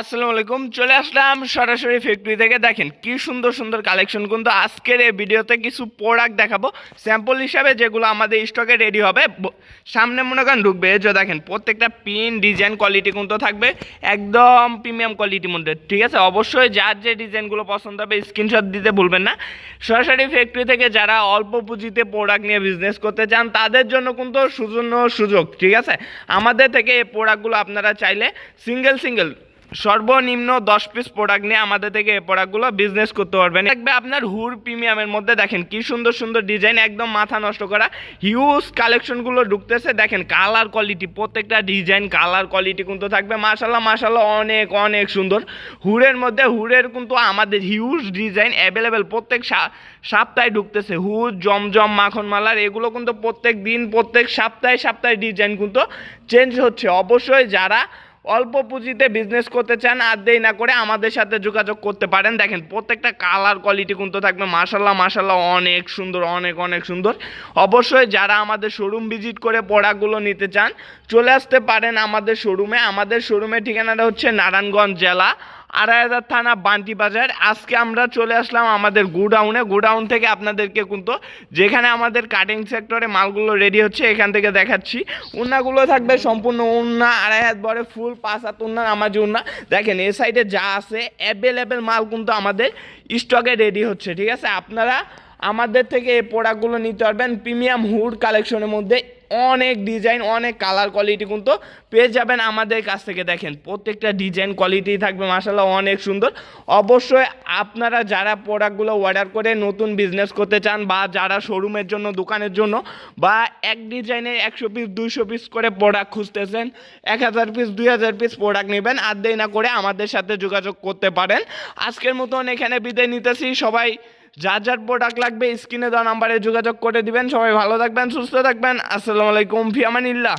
আসসালামু আলাইকুম, চলে আসলাম সরাসরি ফ্যাক্টরি থেকে। দেখেন, কি সুন্দর সুন্দর কালেকশন কিন্তু আজকের এই ভিডিওতে কিছু প্রোডাক্ট দেখাবো। স্যাম্পল হিসাবে যেগুলো আমাদের স্টকে রেডি হবে সামনে মনে করেন ঢুকবে যে দেখেন, প্রত্যেকটা পিন ডিজাইন কোয়ালিটি কিন্তু থাকবে, একদম প্রিমিয়াম কোয়ালিটির মধ্যে, ঠিক আছে? অবশ্যই যার যে ডিজাইনগুলো পছন্দ হবে স্ক্রিনশট দিতে ভুলবেন না। সরাসরি ফ্যাক্টরি থেকে যারা অল্প পুঁজিতে প্রোডাক্ট নিয়ে বিজনেস করতে চান, তাদের জন্য কিন্তু সুজন্য সুযোগ, ঠিক আছে? আমাদের থেকে এই প্রোডাক্টগুলো আপনারা চাইলে সিঙ্গেল সিঙ্গেল সর্বনিম্ন দশ পিস প্রোডাক্ট নিয়ে আমাদের থেকে এই প্রোডাক্টগুলো বিজনেস করতে পারবেন। দেখবে আপনার হুর প্রিমিয়ামের মধ্যে দেখেন কি সুন্দর সুন্দর ডিজাইন একদম মাথা নষ্ট করা হিউজ কালেকশনগুলো ঢুকতেছে। দেখেন কালার কোয়ালিটি প্রত্যেকটা ডিজাইন কালার কোয়ালিটি কিন্তু থাকবে। মাশাল্লাহ মাশাল্লাহ অনেক অনেক সুন্দর। হুরের মধ্যে, হুরের কিন্তু আমাদের হিউজ ডিজাইন অ্যাভেলেবেল প্রত্যেক সপ্তাহে ঢুকতেছে। হুজ, জমজম মাখন মালার এগুলো কিন্তু প্রত্যেক দিন, প্রত্যেক সপ্তাহে সপ্তাহে ডিজাইন কিন্তু চেঞ্জ হচ্ছে। অবশ্যই যারা অল্প পুঁজিতে বিজনেস করতে চান, আর দেই না করে আমাদের সাথে যোগাযোগ করতে পারেন। দেখেন, প্রত্যেকটা কালার কোয়ালিটি কিন্তু থাকবে। মাসাল্লাহ মাসাল্লাহ অনেক সুন্দর, অনেক অনেক সুন্দর। অবশ্যই যারা আমাদের শোরুম ভিজিট করে পড়াগুলো নিতে চান, চলে আসতে পারেন আমাদের শোরুমে আমাদের শোরুমের ঠিকানাটা হচ্ছে নারায়ণগঞ্জ জেলা আড়াই হাজার থানা বান্টি বাজার। আজকে আমরা চলে আসলাম আমাদের গুডাউনে। গুডাউন থেকে আপনাদেরকে কিন্তু যেখানে আমাদের কাটিং সেক্টরে মালগুলো রেডি হচ্ছে, এখান থেকে দেখাচ্ছি। উন্নাগুলো থাকবে সম্পূর্ণ উন্না আড়াই হাত বরে ফুল পাঁচ হাত উন্না আমাদের উন্না। দেখেন এ সাইডে যা আছে অ্যাভেলেবেল মাল কিন্তু আমাদের স্টকে রেডি হচ্ছে, ঠিক আছে? আপনারা আমাদের থেকে এই প্রোডাক্টগুলো নিতে পারবেন। প্রিমিয়াম হুড কালেকশনের মধ্যে অনেক ডিজাইন অনেক কালার কোয়ালিটি কিন্তু পেয়ে যাবেন আমাদের কাছ থেকে। দেখেন, প্রত্যেকটা ডিজাইন কোয়ালিটি থাকবে মাসাল্লাহ অনেক সুন্দর। অবশ্যই আপনারা যারা প্রোডাক্টগুলো অর্ডার করে নতুন বিজনেস করতে চান বা যারা শোরুমের জন্য, দোকানের জন্য বা এক ডিজাইনের একশো পিস দুইশো পিস করে প্রোডাক্ট খুঁজতেছেন, এক হাজার পিস দুই হাজার পিস প্রোডাক্ট নেবেন, আর দেরি না করে আমাদের সাথে যোগাযোগ করতে পারেন। আজকের মতন এখানে বিদায় নিতেছি। সবাই যার যার প্রোডাক্ট লাগবে স্ক্রিনে দেওয়া নাম্বারে যোগাযোগ করে দিবেন। সবাই ভালো থাকবেন, সুস্থ থাকবেন। আসসালামু আলাইকুম, ফিয়ামানিল্লাহ।